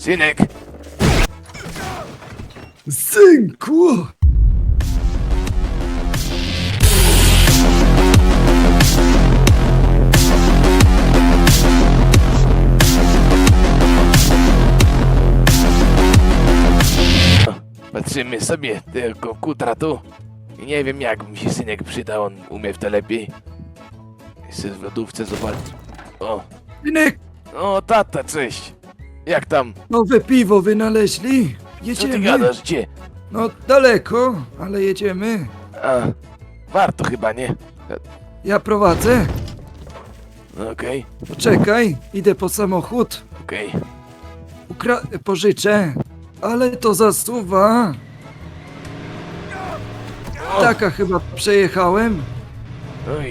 Synek! Synku! Patrzymy sobie tego kutra tu. I nie wiem jak mi się synek przyda, on umie w to lepiej. Jeszcze w lodówce zobacz. O, Synek, o tata, cześć. Jak tam? nowe piwo wynaleźli. Co ty Jedziemy. gadasz, gdzie? No daleko, ale jedziemy. A, warto chyba, nie? Ja prowadzę. No okej, Poczekaj, idę po samochód. okej. Ukra- pożyczę. Ale to zasuwa. Taka chyba przejechałem.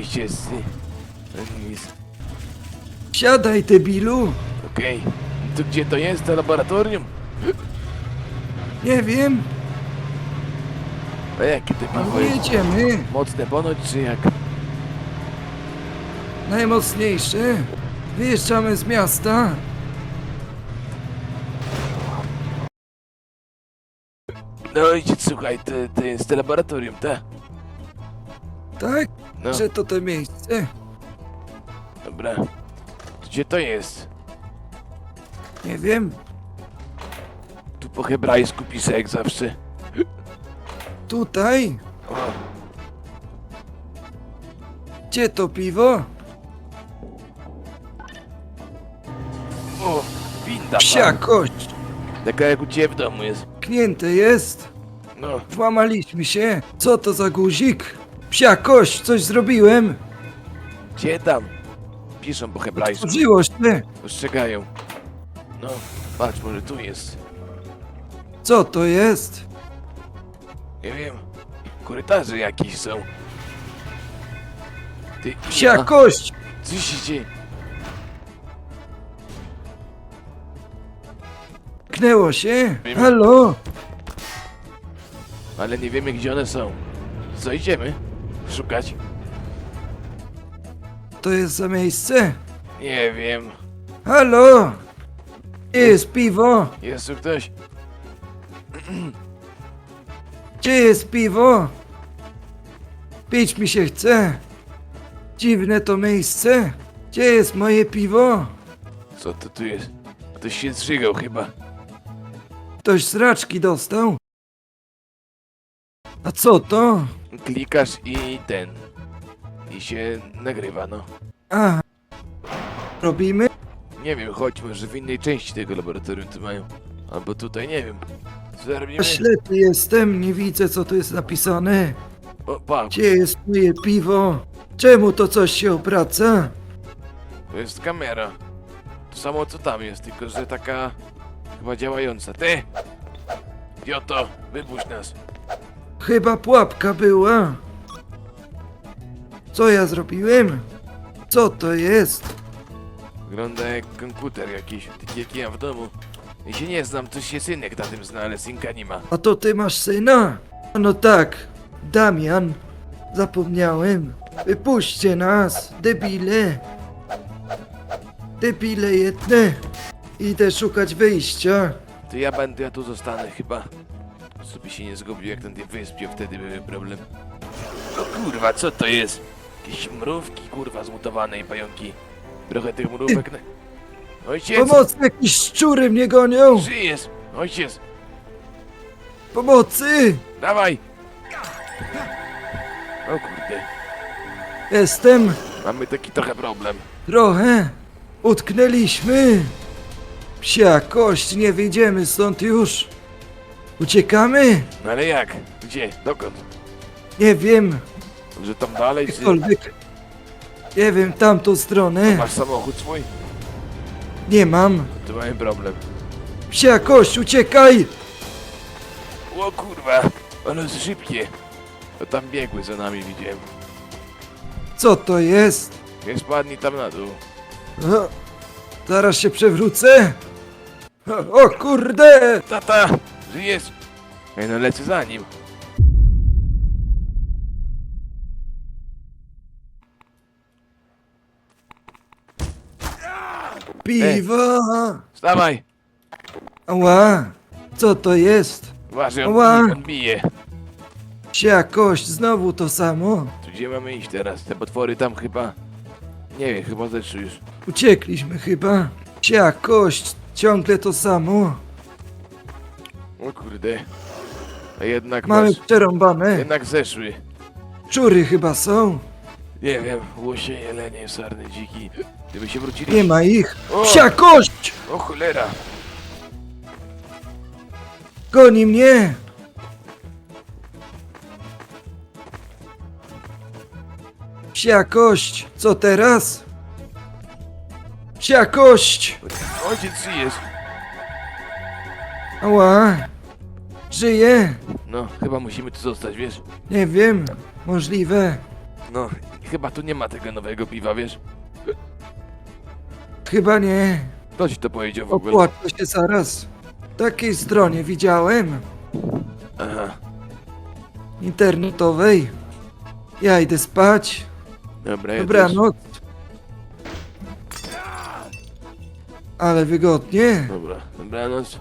I się nic. Siadaj, debilu. Okej. To gdzie to jest, to laboratorium? Nie wiem, A jakie to piwo jest? jedziemy. Mocne ponoć, czy jak? Najmocniejsze. Wyjeżdżamy z miasta. No idź, słuchaj, to, to jest to laboratorium, tak? Tak? No, Że to to miejsce? dobra. Gdzie to jest? Nie wiem. Tu po hebrajsku piszę jak zawsze. Tutaj? O, Gdzie to piwo? o winda Psia tam. kość. Taka jak u ciebie w domu jest. Knięte jest. No, Włamaliśmy się. Co to za guzik? Psia kość, coś zrobiłem. gdzie tam? Piszą po hebrajsku. Otworzyło się. Ostrzegają. No, patrz, może tu jest. Co to jest? Nie wiem. Korytarze jakieś są. Ty, Psia a, kość. Co się dzieje? Knęło się. Wiem. Halo? Ale nie wiemy gdzie one są. Co idziemy? Szukać? To jest za miejsce? Nie wiem. Halo? Gdzie jest piwo? Jest tu ktoś? Gdzie jest piwo? Pić mi się chce. Dziwne to miejsce. Gdzie jest moje piwo? Co to tu jest? Ktoś się zżygał chyba. Ktoś z raczki dostał. A co to? Klikasz i ten. I się nagrywa, no. A. Robimy? Nie wiem, chodź może w innej części tego laboratorium tu mają. Albo tutaj, nie wiem. Co Ja robimy? ślepy jestem, nie widzę co tu jest napisane. O, pa, Gdzie jest moje piwo? Czemu to coś się obraca? to jest kamera. To samo co tam jest, tylko że taka chyba działająca. Ty! Idioto, wypuść nas. Chyba pułapka była. Co ja zrobiłem? Co to jest? Wygląda jak komputer jakiś, taki jak ja w domu. I się nie znam, to się synek na tym zna, ale synka nie ma. A to ty masz syna? No tak, Damian. Zapomniałem. Wypuśćcie nas, debile. Debile jedne. Idę szukać wyjścia. To ja będę, ja tu zostanę chyba. Sobie się nie zgubił jak na tej wyspie, wtedy były problem. O kurwa, co to jest? Jakieś mrówki, kurwa, zmutowane i pająki. Trochę tych mrówek na... Ojciec! Pomocy, jakieś szczury mnie gonią. Żyjesz! Ojciec! Pomocy! Dawaj! O kurde, Jestem mamy taki trochę problem. trochę. Utknęliśmy. Psia kość, nie wyjdziemy stąd już. Uciekamy? No ale jak? Gdzie? Dokąd? Nie wiem, Że tam dalej, czy... gdziekolwiek. Nie wiem, tamtą stronę. Masz samochód swój? Nie mam. To mamy problem. Psia kość, uciekaj! O kurwa, jest szybkie. To tam biegły za nami, widziałem. Co to jest? Nie spadnij tam na dół. O, zaraz się przewrócę. O, o kurde! Tata! Żyjesz? Ej, no lecę za nim. Piwa! Wstawaj! Ała, co to jest? Uważaj, on, Ła. bije, on bije. Psia kość, znowu to samo. Tu gdzie mamy iść teraz? Te potwory tam chyba... Nie wiem, chyba zeszły już. Uciekliśmy chyba. Psia kość, ciągle to samo. O kurde. A jednak Mamy masz... przerąbane. Jednak zeszły. Czury chyba są. Nie wiem, łosie, jelenie, sarny, dziki. Gdyby się wrócili... Nie ma ich. O! Psia kość! O cholera! Goni mnie! Psia kość! Co teraz? Psia kość! Ojciec jest. Ała! Żyje? No, chyba musimy tu zostać, wiesz? Nie wiem. Możliwe. No, chyba tu nie ma tego nowego piwa, wiesz? Chyba nie. Kto ci to powiedział w ogóle? Opłaczę się zaraz. W takiej stronie widziałem. Aha, Internetowej. Ja idę spać. dobra, ja też. Dobranoc. Ale wygodnie. Dobra, dobranoc.